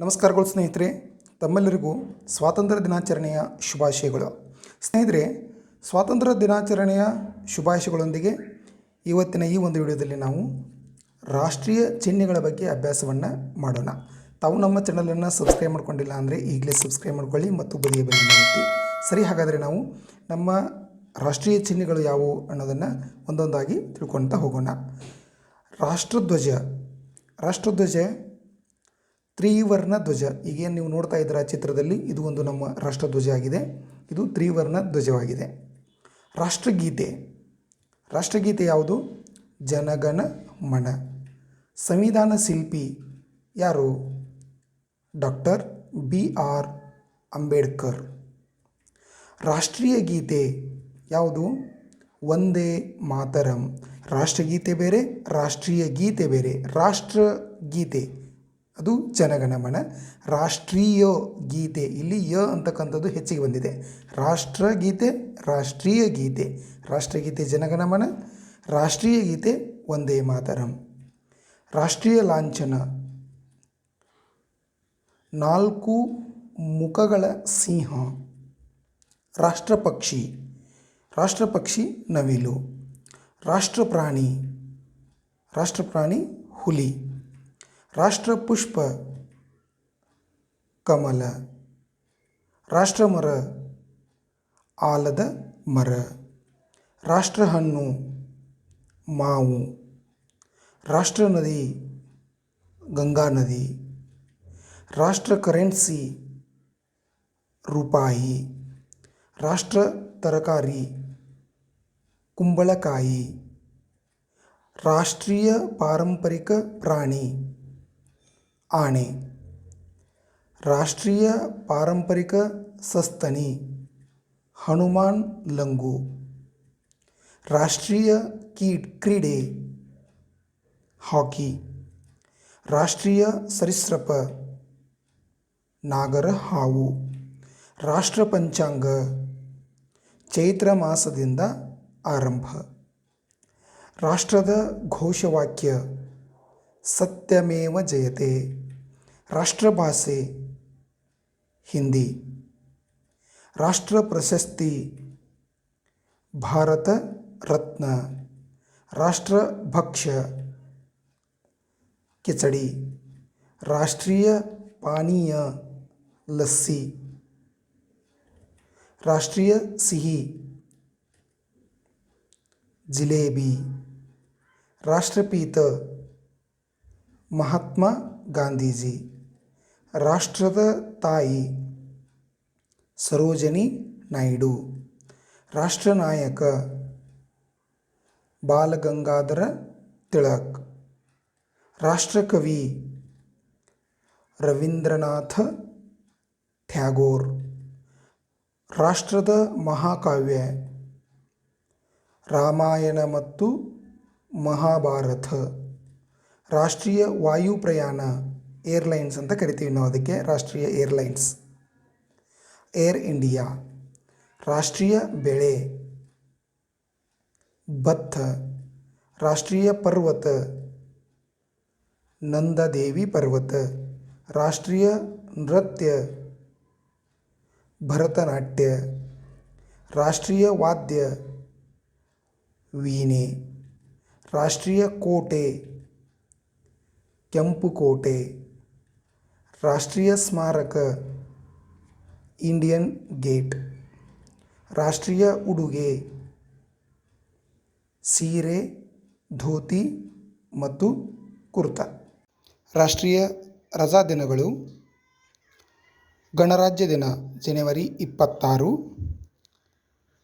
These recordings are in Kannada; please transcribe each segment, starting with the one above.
ನಮಸ್ಕಾರಗಳು ಸ್ನೇಹಿತರೆ. ತಮ್ಮೆಲ್ಲರಿಗೂ ಸ್ವಾತಂತ್ರ್ಯ ದಿನಾಚರಣೆಯ ಶುಭಾಶಯಗಳು. ಸ್ನೇಹಿತರೆ, ಸ್ವಾತಂತ್ರ್ಯ ದಿನಾಚರಣೆಯ ಶುಭಾಶಯಗಳೊಂದಿಗೆ ಇವತ್ತಿನ ಈ ಒಂದು ವಿಡಿಯೋದಲ್ಲಿ ನಾವು ರಾಷ್ಟ್ರೀಯ ಚಿಹ್ನೆಗಳ ಬಗ್ಗೆ ಅಭ್ಯಾಸವನ್ನು ಮಾಡೋಣ. ತಾವು ನಮ್ಮ ಚಾನಲನ್ನು ಸಬ್ಸ್ಕ್ರೈಬ್ ಮಾಡ್ಕೊಂಡಿಲ್ಲ ಅಂದರೆ ಈಗಲೇ ಸಬ್ಸ್ಕ್ರೈಬ್ ಮಾಡ್ಕೊಳ್ಳಿ ಮತ್ತು ಬದಿಯ ಬೆಲೆ ಒತ್ತಿ. ಸರಿ, ಹಾಗಾದರೆ ನಾವು ನಮ್ಮ ರಾಷ್ಟ್ರೀಯ ಚಿಹ್ನೆಗಳು ಯಾವುವು ಅನ್ನೋದನ್ನು ಒಂದೊಂದಾಗಿ ತಿಳ್ಕೊಳ್ತಾ ಹೋಗೋಣ. ರಾಷ್ಟ್ರಧ್ವಜ. ರಾಷ್ಟ್ರಧ್ವಜ ತ್ರಿವರ್ಣ ಧ್ವಜ. ಈಗೇನು ನೀವು ನೋಡ್ತಾ ಇದ್ದೀರಾ ಚಿತ್ರದಲ್ಲಿ, ಇದು ಒಂದು ನಮ್ಮ ರಾಷ್ಟ್ರಧ್ವಜ ಆಗಿದೆ ಇದು ತ್ರಿವರ್ಣ ಧ್ವಜವಾಗಿದೆ. ರಾಷ್ಟ್ರಗೀತೆ. ರಾಷ್ಟ್ರಗೀತೆ ಯಾವುದು? ಜನಗಣ ಮಣ. ಸಂವಿಧಾನ ಶಿಲ್ಪಿ ಯಾರು? Doctor B R Ambedkar. ರಾಷ್ಟ್ರೀಯ ಗೀತೆ ಯಾವುದು? ಒಂದೇ ಮಾತರಂ. ರಾಷ್ಟ್ರಗೀತೆ ಬೇರೆ, ರಾಷ್ಟ್ರೀಯ ಗೀತೆ ಬೇರೆ. ರಾಷ್ಟ್ರಗೀತೆ. ಅದು ಜನಗಣಮನ. ರಾಷ್ಟ್ರೀಯ ಗೀತೆ. ಇಲ್ಲಿ ಯ ಅಂತಕ್ಕಂಥದ್ದು ಹೆಚ್ಚಿಗೆ ಬಂದಿದೆ. ರಾಷ್ಟ್ರಗೀತೆ, ರಾಷ್ಟ್ರೀಯ ಗೀತೆ. ರಾಷ್ಟ್ರಗೀತೆ ಜನಗಣಮನ, ರಾಷ್ಟ್ರೀಯ ಗೀತೆ ಒಂದೇ ಮಾತರಂ. ರಾಷ್ಟ್ರೀಯ ಲಾಂಛನ. ನಾಲ್ಕು ಮುಖಗಳ ಸಿಂಹ. ರಾಷ್ಟ್ರಪಕ್ಷಿ. ರಾಷ್ಟ್ರಪಕ್ಷಿ ನವಿಲು. ರಾಷ್ಟ್ರಪ್ರಾಣಿ. ರಾಷ್ಟ್ರಪ್ರಾಣಿ ಹುಲಿ. ರಾಷ್ಟ್ರಪುಷ್ಪ ಕಮಲ ರಾಷ್ಟ್ರಮರ ಆಲದ ಮರ ರಾಷ್ಟ್ರಹಣ್ಣು ಮಾವು, ರಾಷ್ಟ್ರ ನದಿ ಗಂಗಾ ನದಿ, ರಾಷ್ಟ್ರ ಕರೆನ್ಸಿ ರೂಪಾಯಿ, ರಾಷ್ಟ್ರ ತರಕಾರಿ ಕುಂಬಳಕಾಯಿ, ರಾಷ್ಟ್ರೀಯ ಪಾರಂಪರಿಕ ಪ್ರಾಣಿ. ಆನೆ ರಾಷ್ಟ್ರೀಯ ಪಾರಂಪರಿಕ ಸಸ್ತನಿ, ಹನುಮಾನ್ ಲಂಗು. ರಾಷ್ಟ್ರೀಯ ಕೀಟ್ ಕ್ರೀಡೆ, ಹಾಕಿ. ರಾಷ್ಟ್ರೀಯ ಸರೀಸೃಪ ನಾಗರ ಹಾವು. ರಾಷ್ಟ್ರ ಪಂಚಾಂಗ, ಚೈತ್ರ ಮಾಸದಿಂದ ಆರಂಭ. ರಾಷ್ಟ್ರದ ಘೋಷವಾಕ್ಯ सत्यमेव जयते. राष्ट्रभाषे हिंदी. राष्ट्रप्रशस्ती भारतरत्न. राष्ट्रभक्ष खिचडी. राष्ट्रीय पानीय लस्सी. राष्ट्रीय सिही. जिलेबी. राष्ट्रपीत ಮಹಾತ್ಮ ಗಾಂಧೀಜಿ. ರಾಷ್ಟ್ರದ ತಾಯಿ ಸರೋಜನಿ ನಾಯ್ಡು. ರಾಷ್ಟ್ರನಾಯಕ ಬಾಲಗಂಗಾಧರ ತಿಳಕ್ ರಾಷ್ಟ್ರಕವಿ ರವೀಂದ್ರನಾಥ ಟ್ಯಾಗೋರ್. ರಾಷ್ಟ್ರದ ಮಹಾಕಾವ್ಯ ರಾಮಾಯಣ ಮತ್ತು ಮಹಾಭಾರತ. ರಾಷ್ಟ್ರೀಯ ವಾಯು ಪ್ರಯಾಣ ಏರ್ಲೈನ್ಸ್ ಅಂತ ಕರಿತೀವಿ ನಾವು ಅದಕ್ಕೆ, ರಾಷ್ಟ್ರೀಯ ಏರ್ಲೈನ್ಸ್. ಏರ್ ಇಂಡಿಯಾ, ರಾಷ್ಟ್ರೀಯ ಬೆಳೆ ಭತ್ತ ರಾಷ್ಟ್ರೀಯ ಪರ್ವತ, ನಂದದೇವಿ ಪರ್ವತ, ರಾಷ್ಟ್ರೀಯ ನೃತ್ಯ, ಭರತನಾಟ್ಯ, ರಾಷ್ಟ್ರೀಯ ವಾದ್ಯ, ವೀಣೆ, ರಾಷ್ಟ್ರೀಯ ಕೋಟೆ ಕೆಂಪು ಕೋಟೆ ರಾಷ್ಟ್ರೀಯ ಸ್ಮಾರಕ, ಇಂಡಿಯನ್ ಗೇಟ್, ರಾಷ್ಟ್ರೀಯ ಉಡುಗೆ, ಸೀರೆ, ಧೋತಿ ಮತ್ತು ಕುರ್ತಾ. ರಾಷ್ಟ್ರೀಯ ರಜಾ ದಿನಗಳು ಗಣರಾಜ್ಯ ದಿನ, ಜನವರಿ ಇಪ್ಪತ್ತಾರು,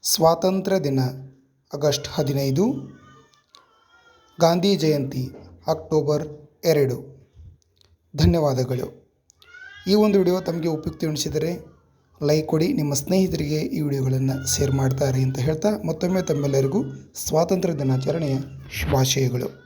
ಸ್ವಾತಂತ್ರ್ಯ ದಿನ, ಆಗಸ್ಟ್ ಹದಿನೈದು, ಗಾಂಧಿ ಜಯಂತಿ, ಅಕ್ಟೋಬರ್ ಎರಡು. ಧನ್ಯವಾದಗಳು. ಈ ಒಂದು ವಿಡಿಯೋ ತಮಗೆ ಉಪಯುಕ್ತ ಎಣಿಸಿದರೆ ಲೈಕ್ ಕೊಡಿ, ನಿಮ್ಮ ಸ್ನೇಹಿತರಿಗೆ ಈ ವಿಡಿಯೋಗಳನ್ನು ಶೇರ್ ಮಾಡ್ತಾರೆ ಅಂತ ಹೇಳ್ತಾ ಮತ್ತೊಮ್ಮೆ ತಮ್ಮೆಲ್ಲರಿಗೂ ಸ್ವಾತಂತ್ರ್ಯ ದಿನಾಚರಣೆಯ ಶುಭಾಶಯಗಳು.